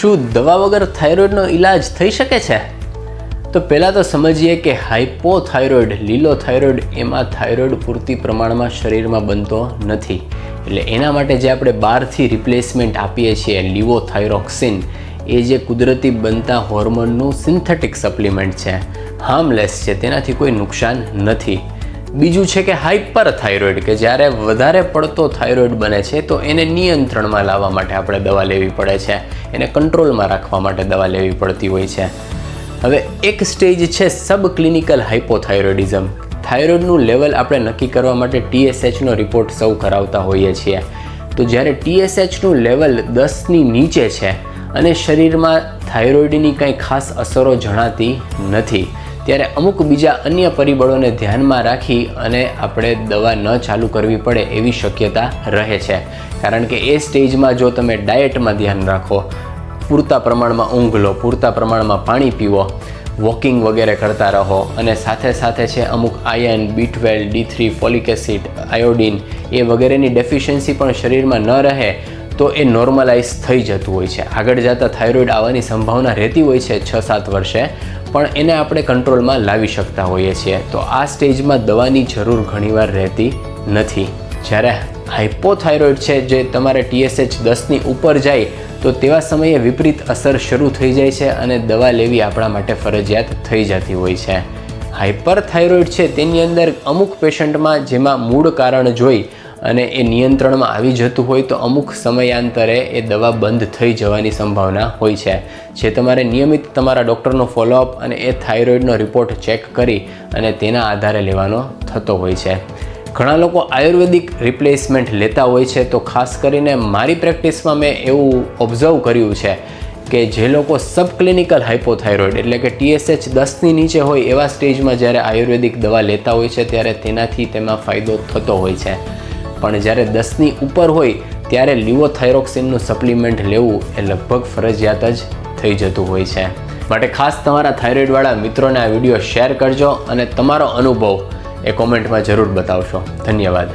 શું દવા વગર થાઇરોઇડનો ઈલાજ થઈ શકે છે? તો પહેલાં તો સમજીએ કે હાઇપોથાઇરોઇડ લીલો થાઇરોઇડ એમાં થાઇરોઇડ પૂરતી પ્રમાણમાં શરીરમાં બનતો નથી. એટલે એના માટે જે આપણે બહારથી રિપ્લેસમેન્ટ આપીએ છીએ, લીવોથાઇરોક્સિન, એ જે કુદરતી બનતા હોર્મોનનું સિન્થેટિક સપ્લિમેન્ટ છે, હાર્મલેસ છે, તેનાથી કોઈ નુકસાન નથી. બીજું છે કે હાઇપર થાઇરોઇડ કે જ્યારે વધારે પડતો થાઇરોઇડ બને છે, તો એને નિયંત્રણમાં લાવવા માટે આપણે દવા લેવી પડે છે. એને કંટ્રોલમાં રાખવા માટે દવા લેવી પડતી હોય છે. હવે એક સ્ટેજ છે સબ ક્લિનિકલ હાઇપોથાઇરોઇડિઝમ થાઇરોઇડનું લેવલ આપણે નક્કી કરવા માટે ટીએસએચનો રિપોર્ટ સૌ કરાવતા હોઈએ છીએ. તો જ્યારે ટીએસએચનું લેવલ દસની નીચે છે, અને શરીરમાં થાઇરોઇડની કંઈ ખાસ અસરો જણાતી નથી ત્યારે અમુક બીજા અન્ય પરિબળોને ધ્યાનમાં રાખી અને આપણે દવા ન ચાલુ કરવી પડે એવી શક્યતા રહે છે. કારણ કે એ સ્ટેજમાં જો તમે ડાયટમાં ધ્યાન રાખો, પૂરતા પ્રમાણમાં ઊંઘ લો પૂરતા પ્રમાણમાં પાણી પીવો, વોકિંગ વગેરે કરતા રહો અને સાથે સાથે છે અમુક iron B twelve, D three, folic acid, iodine A વગેરેની ડેફિશિયન્સી પણ શરીરમાં ન રહે તો એ નોર્મલાઇઝ થઈ જતું હોય છે. આગળ જતાં થાઇરોઇડ આવવાની સંભાવના રહેતી હોય છે છ સાત વર્ષે. પણ એને આપણે કંટ્રોલમાં લાવી શકતા હોઈએ છીએ. તો આ સ્ટેજમાં દવાની જરૂર ઘણીવાર રહેતી નથી. જ્યારે હાઇપોથાઇરોઇડ છે, જે તમારે ટીએસએચ દસની ઉપર જાય, તો તેવા સમયે વિપરીત અસર શરૂ થઈ જાય છે અને દવા લેવી આપણા માટે ફરજિયાત થઈ જતી હોય છે. હાઇપરથાઇરોઇડ છે, તેની અંદર અમુક પેશન્ટમાં જેમાં મૂળ કારણ જોઈ અને એ નિયંત્રણમાં આવી જતું હોય તો અમુક સમયાંતરે એ દવા બંધ થઈ જવાની સંભાવના હોય છે. જે તમારે નિયમિત તમારા ડૉક્ટરનો ફોલોઅપ અને એ થાઇરોઇડનો રિપોર્ટ ચેક કરી અને તેના આધારે લેવાનો થતો હોય છે. ઘણા લોકો આયુર્વેદિક રિપ્લેસમેન્ટ લેતા હોય છે તો ખાસ કરીને મારી પ્રેક્ટિસમાં મેં એવું ઓબ્ઝર્વ કર્યું છે કે જે લોકો સબ ક્લિનિકલ હાઇપોથાઇરોઇડ એટલે કે ટીએસએચ દસની નીચે હોય એવા સ્ટેજમાં જ્યારે આયુર્વેદિક દવા લેતા હોય છે ત્યારે તેનાથી તેમાં ફાયદો થતો હોય છે. પણ જ્યારે દસની ઉપર હોય ત્યારે લ્યુઓથાઇરોક્સિનનું સપ્લિમેન્ટ લેવું એ લગભગ ફરજિયાત જ થઈ જતું હોય છે. માટે ખાસ તમારા થાઇરોઇડવાળા મિત્રોને આ વીડિયો શેર કરજો અને તમારો અનુભવ એ કોમેન્ટમાં જરૂર બતાવશો. ધન્યવાદ.